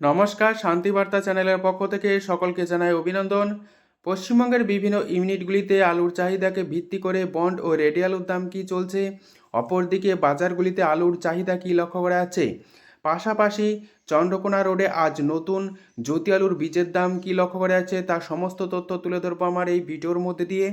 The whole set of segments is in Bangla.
নমস্কার শান্তিবার্তা চ্যানেলের পক্ষ থেকে সকলকে জানাই অভিনন্দন। পশ্চিমবঙ্গের বিভিন্ন ইউনিটগুলিতে আলুর চাহিদাকে ভিত্তি করে বন্ড ও রেডি আলুর দাম কী চলছে? অপরদিকে বাজারগুলিতে আলুর চাহিদা কী লক্ষ্য করা যাচ্ছে? পাশাপাশি চন্দ্রকোনা রোডে আজ নতুন জ্যোতি আলুর বীজের দাম কী লক্ষ্য করা যাচ্ছে? তার সমস্ত তথ্য তুলে ধরবো আমার এই ভিডিওর মধ্যে দিয়ে।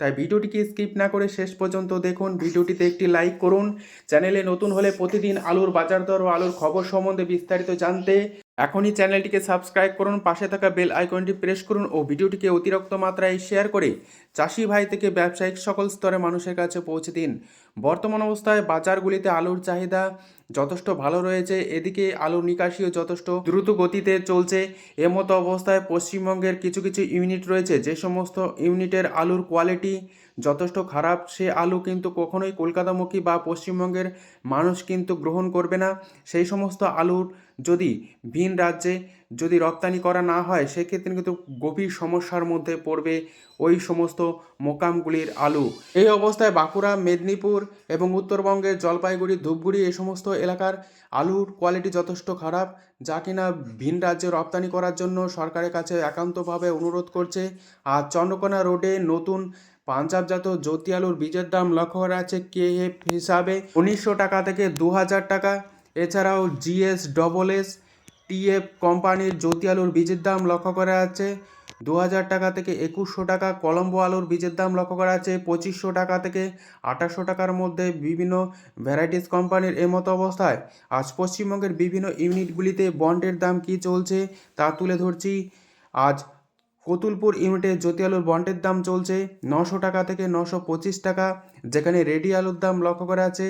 তাই ভিডিওটিকে স্কিপ না করে শেষ পর্যন্ত দেখুন। ভিডিওটিতে একটি লাইক করুন। চ্যানেলে নতুন হলে প্রতিদিন আলুর বাজার দর ও আলুর খবর সম্বন্ধে বিস্তারিত জানতে এখনই চ্যানেলটিকে সাবস্ক্রাইব করুন, পাশে থাকা বেল আইকনটি প্রেস করুন ও ভিডিওটিকে অতিরিক্ত মাত্রায় শেয়ার করে চাষি ভাই থেকে ব্যবসায়িক সকল স্তরে মানুষের কাছে পৌঁছে দিন। বর্তমান অবস্থায় বাজারগুলিতে আলুর চাহিদা যথেষ্ট ভালো রয়েছে। এদিকে আলুর নিকাশিও যথেষ্ট দ্রুত গতিতে চলছে। এমতো অবস্থায় পশ্চিমবঙ্গের কিছু কিছু ইউনিট রয়েছে, যে সমস্ত ইউনিটের আলুর কোয়ালিটি যথেষ্ট খারাপ, সে আলু কিন্তু কখনোই কলকাতামুখী বা পশ্চিমবঙ্গের মানুষ কিন্তু গ্রহণ করবে না। সেই সমস্ত আলুর যদি ভিন রাজ্যে যদি রপ্তানি করা না হয়, সেক্ষেত্রে কিন্তু গভীর সমস্যার মধ্যে পড়বে ওই সমস্ত মোকামগুলির আলু। এই অবস্থায় বাঁকুড়া, মেদিনীপুর এবং উত্তরবঙ্গের জলপাইগুড়ি, ধূপগুড়ি এই সমস্ত এলাকার আলুর কোয়ালিটি যথেষ্ট খারাপ, যা কিনা ভিন রাজ্যে রপ্তানি করার জন্য সরকারের কাছে একান্তভাবে অনুরোধ করছে। আর চন্দ্রকোনা রোডে নতুন পাঞ্জাবজাত জ্যোতি আলুর বীজের দাম লক্ষ্য করা আছে কে হিসাবে। উনিশশো টাকা থেকে দু হাজার টাকা, এছাড়াও জিএস ডবল এস টিএফ কোম্পানির জ্যোতি আলুর বীজের দাম লক্ষ্য করা আছে দু হাজার টাকা থেকে একুশশো টাকা কলম্বো আলুর বীজের দাম লক্ষ্য করা আছে পঁচিশশো টাকা থেকে আঠাশশো টাকার মধ্যে বিভিন্ন ভ্যারাইটিস কোম্পানির এমতো অবস্থায়। আজ পশ্চিমবঙ্গের বিভিন্ন ইউনিটগুলিতে বন্ডের দাম কী চলছে তা তুলে ধরছি। আজ কতুলপুর ইউনিটে জ্যোতি আলুর বন্ডের দাম চলছে নশো টাকা থেকে নশো পঁচিশ টাকা, যেখানে রেডি আলুর দাম লক্ষ্য করা আছে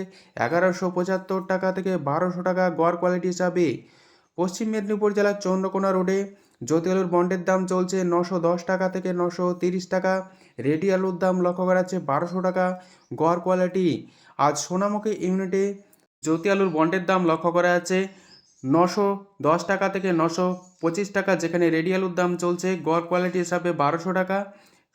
এগারোশো পঁচাত্তর টাকা থেকে বারোশো টাকা গড় কোয়ালিটি হিসাবে। পশ্চিম মেদিনীপুর জেলার চন্দ্রকোনা রোডে জ্যোতি আলুর বন্ডের দাম চলছে নশো দশ টাকা থেকে নশো তিরিশ টাকা। রেডি আলুর দাম লক্ষ্য করা আছে বারোশো টাকা। গড় কোয়ালিটি, আজ সোনামুখী ইউনিটে জ্যোতি আলুর বন্ডের দাম লক্ষ্য করা আছে নশো দশ টাকা থেকে নশো পঁচিশ টাকা, যেখানে রেডি আলুর দাম চলছে গড় কোয়ালিটি হিসাবে বারোশো টাকা।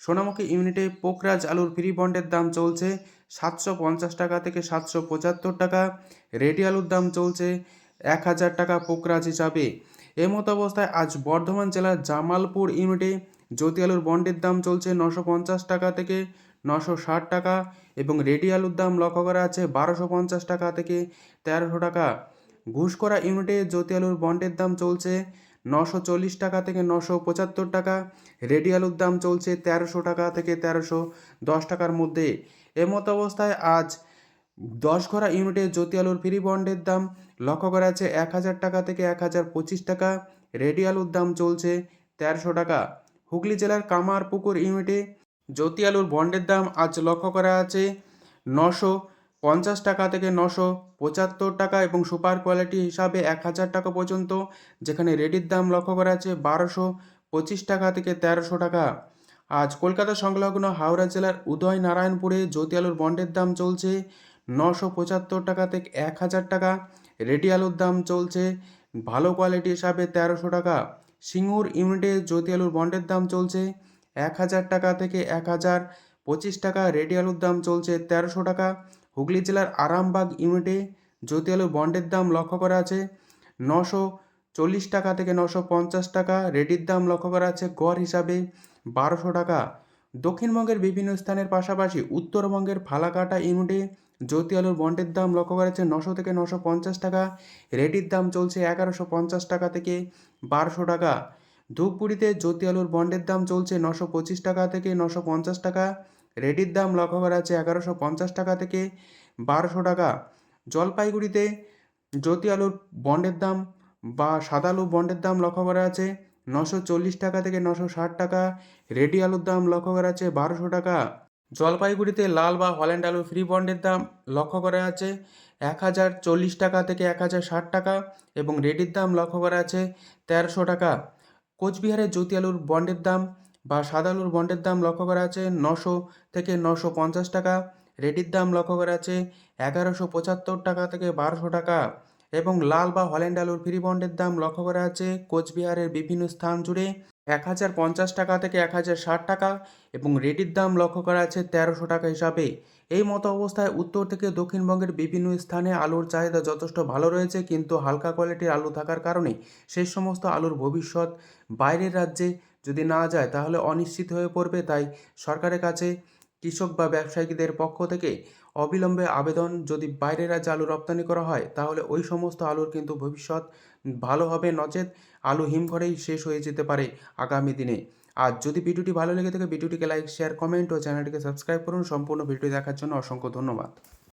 সোনামুখী ইউনিটে পোকরাজ আলুর ফ্রি বন্ডের দাম চলছে সাতশো পঞ্চাশ টাকা থেকে সাতশো পঁচাত্তর টাকা। রেডি আলুর দাম চলছে এক হাজার টাকা পোকরাজ হিসাবে এমতো অবস্থায় আজ বর্ধমান জেলার জামালপুর ইউনিটে জ্যোতি আলুর বন্ডের দাম চলছে নশো পঞ্চাশ টাকা থেকে নশো ষাট টাকা এবং রেডি আলুর দাম লক্ষ্য করা আছে বারোশো পঞ্চাশ টাকা থেকে তেরোশো টাকা। ঘুষকরা ইউনিটে জ্যোতি আলুর বন্ডের দাম চলছে নশো চল্লিশ টাকা থেকে নশো পঁচাত্তর টাকা। রেডি আলুর দাম চলছে তেরোশো টাকা থেকে তেরোশো দশ টাকার মধ্যে। এমতো অবস্থায় আজ দশ ঘোড়া ইউনিটে জ্যোতি আলুর ফ্রি বন্ডের দাম লক্ষ্য করা আছে এক হাজার টাকা থেকে এক হাজার পঁচিশ টাকা। রেডি আলুর দাম চলছে তেরোশো টাকা। হুগলি জেলার কামারপুকুর ইউনিটে জ্যোতি আলুর বন্ডের দাম আজ লক্ষ্য করা আছে নশো পঞ্চাশ টাকা থেকে নশো পঁচাত্তর টাকা এবং সুপার কোয়ালিটি হিসাবে এক হাজার টাকা পর্যন্ত, যেখানে রেডির দাম লক্ষ্য করা আছে বারোশো পঁচিশ টাকা থেকে তেরোশো টাকা। আজ কলকাতা সংলগ্ন হাওড়া জেলার উদয় নারায়ণপুরে জ্যোতি আলুর বন্ডের দাম চলছে নশো পঁচাত্তর টাকা থেকে এক হাজার টাকা। রেডি আলুর দাম চলছে ভালো কোয়ালিটি হিসাবে তেরোশো টাকা। সিঙ্গুর ইউনিটে জ্যোতি আলুর বন্ডের দাম চলছে এক হাজার টাকা থেকে এক হাজার পঁচিশ টাকা। রেডি আলুর দাম চলছে তেরোশো টাকা। হুগলি জেলার আরামবাগ ইউনিটে জ্যোতি আলুর বন্ডের দাম লক্ষ্য করা আছে নশো চল্লিশ টাকা থেকে নশো পঞ্চাশ টাকা। রেডির দাম লক্ষ্য করা আছে গড় হিসাবে বারোশো টাকা। দক্ষিণবঙ্গের বিভিন্ন স্থানের পাশাপাশি উত্তরবঙ্গের ফালাকাটা ইউনিটে জ্যোতি আলুর বন্ডের দাম লক্ষ্য করা নশো থেকে নশো পঞ্চাশ টাকা। রেডির দাম চলছে এগারোশো পঞ্চাশ টাকা থেকে বারোশো টাকা। ধূপগুড়িতে জ্যোতি আলুর বন্ডের দাম চলছে নশো পঁচিশ টাকা থেকে নশো পঞ্চাশ টাকা। রেডির দাম লক্ষ্য করা আছে এগারোশো পঞ্চাশ টাকা থেকে বারোশো টাকা। জলপাইগুড়িতে জ্যোতি আলুর বন্ডের দাম বা সাদা আলু বন্ডের দাম লক্ষ্য করা আছে নশো চল্লিশ টাকা থেকে নশো ষাট টাকা। রেডি আলুর দাম লক্ষ্য করা আছে বারোশো টাকা। জলপাইগুড়িতে লাল বা হল্যান্ড আলু ফ্রি বন্ডের দাম লক্ষ্য করা আছে এক হাজার চল্লিশ টাকা থেকে এক হাজার ষাট টাকা এবং রেডির দাম লক্ষ্য করা আছে তেরোশো টাকা। কোচবিহারের জ্যোতি আলুর বন্ডের দাম বা সাদা আলুর বন্ডের দাম লক্ষ্য করা আছে নশো থেকে নশো পঞ্চাশ টাকা। রেডির দাম লক্ষ্য করা আছে এগারোশো পঁচাত্তর টাকা থেকে বারোশো টাকা। এবং লাল বা হল্যান্ড আলুর ফ্রি বন্ডের দাম লক্ষ্য করা আছে। কোচবিহারের বিভিন্ন স্থান জুড়ে এক হাজার পঞ্চাশ টাকা থেকে এক হাজার ষাট টাকা এবং রেডির দাম লক্ষ্য করা আছে তেরোশো টাকা হিসাবে। এই মতো অবস্থায় উত্তর থেকে দক্ষিণবঙ্গের বিভিন্ন স্থানে আলুর চাহিদা যথেষ্ট ভালো রয়েছে, কিন্তু হালকা কোয়ালিটির আলু থাকার কারণে সেই সমস্ত আলুর ভবিষ্যৎ বাইরের রাজ্যে যদি না যায় তাহলে অনিশ্চিত হয়ে পড়বে। তাই সরকারের কাছে কৃষক বা ব্যবসায়ীদের পক্ষ থেকে অবিলম্বে আবেদন যদি বাইরের রাজ্যে আলু রপ্তানি করা হয়, তাহলে ওই সমস্ত আলুর কিন্তু ভবিষ্যৎ ভালো হবে, নচেত আলু হিমঘরেই শেষ হয়ে যেতে পারে আগামী দিনে। আর যদি ভিডিওটি ভালো লেগে থাকে, ভিডিওটিকে লাইক, শেয়ার, কমেন্ট ও চ্যানেলটিকে সাবস্ক্রাইব করুন। সম্পূর্ণ ভিডিও দেখার জন্য অসংখ্য ধন্যবাদ।